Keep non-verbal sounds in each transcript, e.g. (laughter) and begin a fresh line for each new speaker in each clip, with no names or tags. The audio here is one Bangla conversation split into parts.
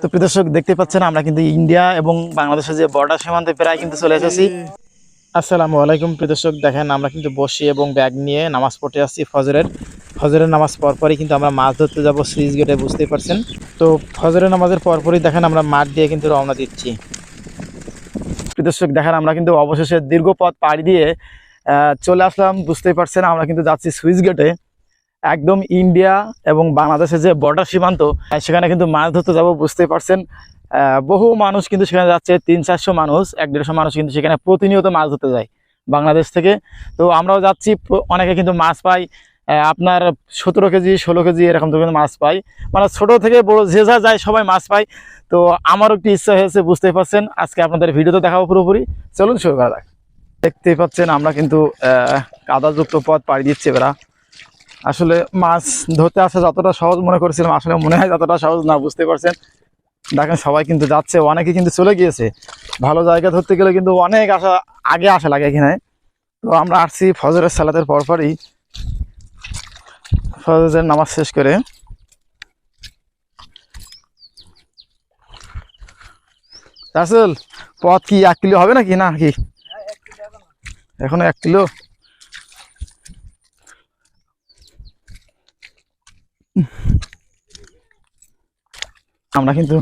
তো প্রিয় দর্শক, দেখতে পাচ্ছেন আমরা কিন্তু ইন্ডিয়া এবং বাংলাদেশের যে বর্ডার সীমান্তে প্রায় কিন্তু চলে এসেছি। আসসালামু আলাইকুম প্রিয় দর্শক, দেখেন আমরা কিন্তু বসি এবং ব্যাগ নিয়ে নামাজ পড়তে আসছি ফজরের। ফজরের নামাজ পরপরই কিন্তু আমরা মাছ ধরতে যাব সুইচ গেটে বুঝতেই পারছেন? তো ফজরের নামাজের পরপরই দেখেন আমরা মাঠ দিয়ে কিন্তু রওনা দিচ্ছি। প্রিয় দর্শক, দেখেন আমরা কিন্তু অবশেষে দীর্ঘ পথ পাড়ি দিয়ে চলে আসলাম, বুঝতেই পারছেন, আমরা কিন্তু যাচ্ছি সুইচ গেটে একদম ইন্ডিয়া এবং বাংলাদেশের যে বর্ডার সীমান্ত সেখানে কিন্তু মাছ ধরতে যাব, বুঝতেই পারছেন। বহু মানুষ কিন্তু সেখানে যাচ্ছে, তিন চারশো মানুষ, এক দেড়শো মানুষ কিন্তু সেখানে প্রতিনিয়ত মাছ ধরতে যায় বাংলাদেশ থেকে। তো আমরাও যাচ্ছি অনেকে কিন্তু মাছ পাই আপনার সতেরো কেজি, ষোলো কেজি এরকম তো কিন্তু মাছ পাই মানে ছোট থেকে বড় যে যা যায় সবাই মাছ পায়। তো আমারও একটু ইচ্ছা হয়েছে, বুঝতেই পারছেন। আজকে আপনাদের ভিডিওতে দেখাবো পুরোপুরি। চলুন শুরু করা যাক। দেখতেই পাচ্ছেন, আমরা কিন্তু কাদাযুক্ত পথ পাড়ি দিচ্ছি এবার। আসলে মাছ ধরতে আসা যতটা সহজ মনে করেছিলাম, আসলে মনে হয় যতটা সহজ না, বুঝতে পারছেন? দেখেন সবাই কিন্তু যাচ্ছে, অনেকে কিন্তু চলে গিয়েছে। ভালো জায়গা ধরতে গেলে কিন্তু অনেক আসা আগে আসা লাগে এখানে। তো আমরা আসছি ফজরের সালাতের পরপরই। ফজরের নামাজ শেষ করে। রাসেল, পথ কি এক কিলো হবে নাকি? না, কি? এখনও এক কিলো? আমরা কিন্তু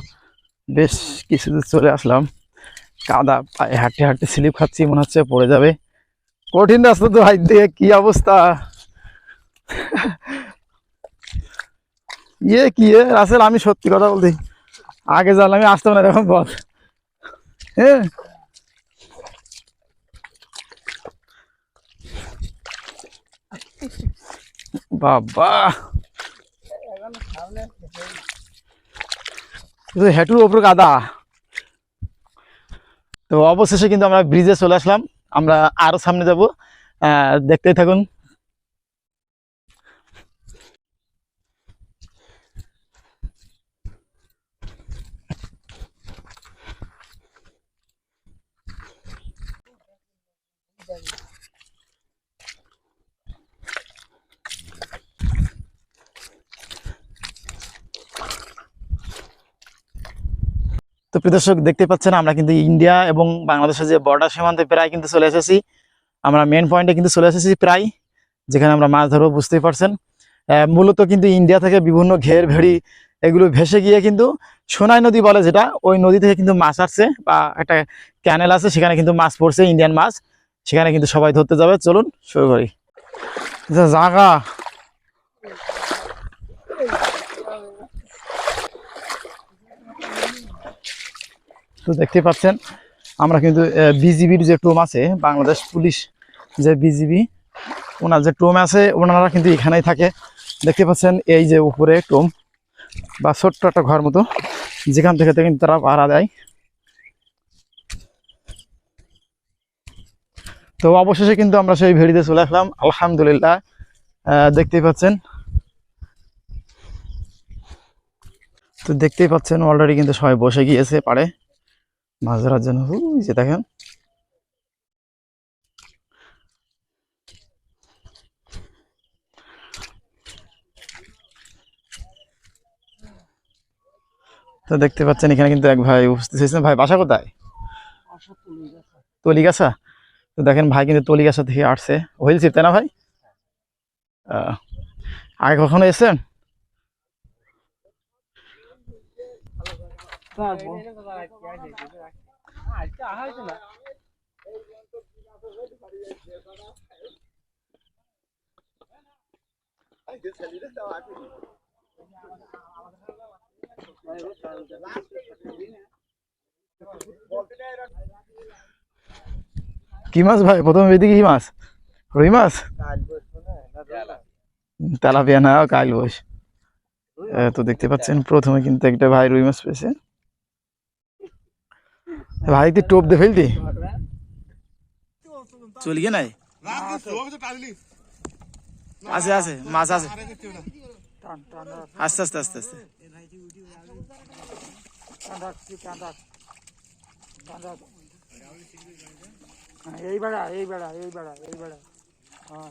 বেশ কিছু দূর চলে আসলাম। কাদা পায়ে হাঁটতে হাঁটতে স্লিপ খাচ্ছি, মনে হচ্ছে পড়ে যাবে। কঠিন রাস্তা তো ভাই দিয়ে কি অবস্থা। ইয়ে কি রাসেল, আমি সত্যি কথা বলতে, আগে জানলে আমি আসতাম না, এরকম পথ। হ্যাঁ বাবা! শুধু হেঁটুর ওপর কাদা তো অবশেষে কিন্তু আমরা ব্রিজে চলে আসলাম। আমরা আরও সামনে যাব। দেখতেই থাকুন। তো প্রিয় দর্শক দেখতে পাচ্ছেন আমরা কিন্তু ইন্ডিয়া এবং বাংলাদেশের যে বর্ডার সীমান্তে প্রায় কিন্তু চলে এসেছি। আমরা মেন পয়েন্টে কিন্তু চলে এসেছি প্রায়, যেখানে আমরা মাছ ধরবো, বুঝতেই পারছেন। মূলত কিন্তু ইন্ডিয়া থেকে বিভিন্ন ঘের ভেড়ি এগুলো ভেসে গিয়ে কিন্তু সোনাই নদী বলে যেটা, ওই নদী থেকে কিন্তু মাছ আসছে বা একটা ক্যানেল আছে, সেখানে কিন্তু মাছ পড়ছে ইন্ডিয়ান মাছ। সেখানে কিন্তু সবাই ধরতে যাবে। চলুন, শুরু করি। জাগা। তো দেখতে পাচ্ছেন, আমরা কিন্তু বিজিবির যে টোম আছে, বাংলাদেশ পুলিশ যে বিজিবি, ওনার যে টোম আছে, ওনারা কিন্তু এখানেই থাকে। দেখতে পাচ্ছেন, এই যে উপরে টোম, বা ছোট্ট একটা ঘর মতো, যেখান থেকে কিন্তু তারা পাহারা দেয়। তো অবশেষে কিন্তু আমরা সেই ভেড়িতে চলে আসলাম, আলহামদুলিল্লাহ দেখতেই পাচ্ছেন। তো দেখতেই পাচ্ছেন অলরেডি কিন্তু সবাই বসে গিয়েছে পারে মাছ ধরার জন্য ওই যে দেখেন। তো দেখতে পাচ্ছেন এখানে কিন্তু এক ভাই উপস্থিত হয়েছেন। ভাই বাসা কোথায়? তলিগাছা। তো দেখেন ভাই কিন্তু তলিগাছা থেকে আসছে। হয়েছে তাই না ভাই? আগে কখনো এসেছেন? কি মাছ ভাই প্রথম এদিকে কি মাছ রুই মাছ তেলাপিয়া না কাইল বস তো দেখতে পাচ্ছেন প্রথমে কিন্তু একটা ভাই রুই মাছ পেয়েছে ভাই তুই টোপ দে ফেলতি চলিয়ে নাই আছে আছে মাছ আছে আস্তে আস্তে আস্তে আস্তে
এই বেড়া এই বেড়া এই বেড়া এই বেড়া হ্যাঁ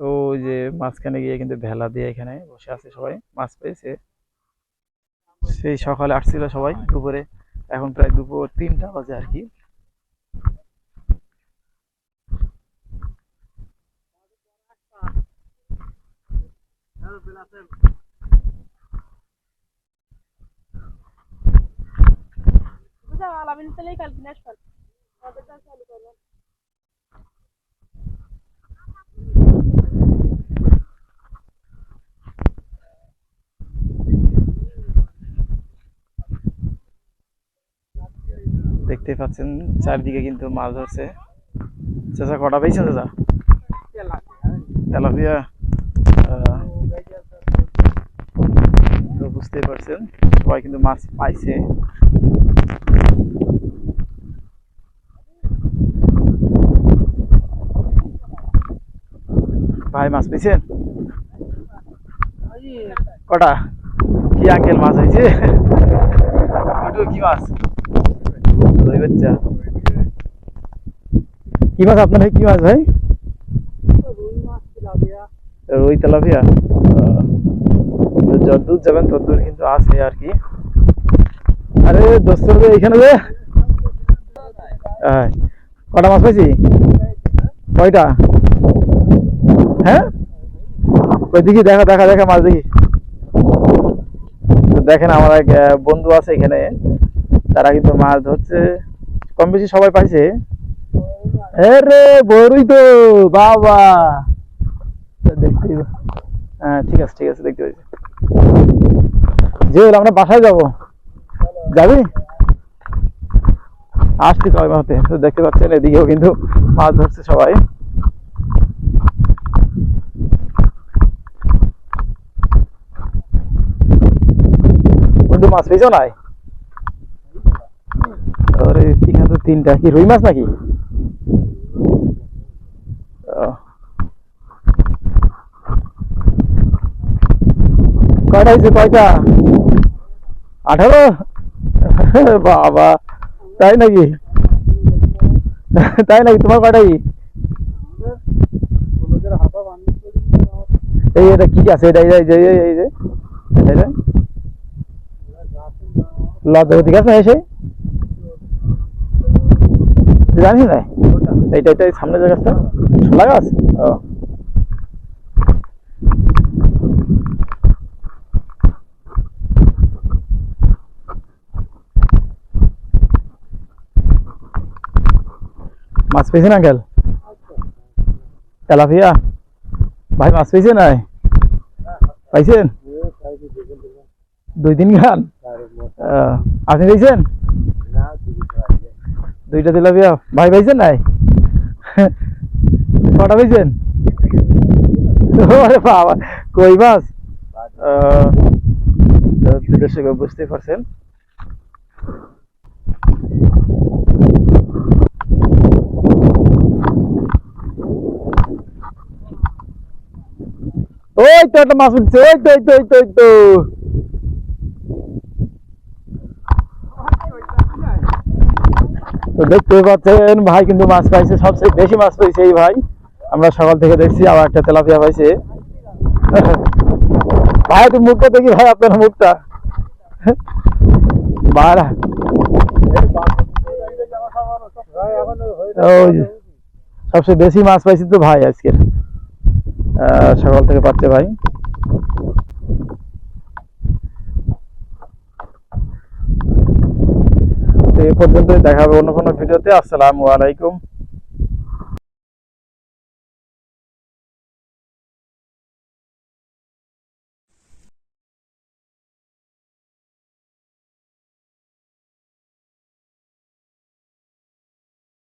তো ওই যে মাঝখানে গিয়ে কিন্তু ভেলা দিয়ে এখানে বসে আছে সবাই, মাছ পেয়েছে। সেই সকালে আসছিল সবাই দুপুরে, এখন প্রায় দুপুর তিনটা বাজে আর কি।
আলামিন তাহলেই কালকে নাশ
দেখতে পাচ্ছেন, চারদিকে কিন্তু মাছ ধরছে। চাচা, কটা পেয়েছেন চাচা? তেলাপিয়া তো বুঝতেই পারছেন, সবাই কিন্তু মাছ পাইছে। ভাই, মাছ পেয়েছেন কটা? কি আঙ্কেল মাছ হয়েছে কি মাছ? কি মাছ আপনার কি মাছ ভাই? রুই তেলাপিয়া। যাবেন কিন্তু আছে আর কি। আরে দোস্তর যে এখানে যে। কটা মাছ পাইছি? কয়টা? হ্যাঁ? কই, দেখি, দেখা দেখা দেখা, মাছ দেখি। দেখেন, আমার এক বন্ধু আছে এখানে। তারা কিন্তু মাছ ধরছে। কম বেশি সবাই পাইছে। রে বড়ই তো বাবা। তো দেখতেই পা- হ্যাঁ ঠিক আছে ঠিক আছে দেখতে পাচ্ছি হলো আমরা বাসায় যাব। যাবি? আসছি কয় মাসে তো দেখতে পাচ্ছেন এদিকেও কিন্তু মাছ ধরছে সবাই। বন্ধু মাছ পেয়েছ নাই? আরে এখানে তো তিনটা। কি, রুই মাছ নাকি। কয়টা হয়েছে, কয়টা? আঠারো? (laughs) বাবা, তাই নাকি? তাই নাকি, তোমার কয়টাই এই এটা কি আছে? এটা এই যে এই যে এই যে এটা লজ্জাবতী গাছ না। এইটা সামনে যে গাছটা ছোলা গাছ ও। মাছ পেয়েছেন আঙ্কেল তেলাপিয়া? ভাই মাছ পেয়েছে নাই? পাইছেন? দুই দিন আহ, আপনি পেয়েছেন? দুইটা তেলাপিয়া ভাই পাইছেন নাই? কটা আরে বাবা কই মাছ? দর্শক বুঝতে পারছেন। ওই তো একটা মাছ উঠছে ওই তো ওই তো ওই তো ওই তো। তো দেখতে পাচ্ছেন, ভাই কিন্তু মাছ পাইছে, সবচেয়ে বেশি মাছ পাইছে এই ভাই। আমরা সকাল থেকে দেখছি, আবার একটা তেলাপিয়া পাইছে। (laughs) ভাই তুমি মুখটা দেখি, ভাই, আপনার মুখটা। (laughs) সবচেয়ে বেশি মাছ পাইছি তো ভাই আজকে সকাল থেকে পাচ্ছে ভাই। তো এ পর্যন্তই। দেখা হবে অন্য কোনো ভিডিওতে। আসসালামু আলাইকুম।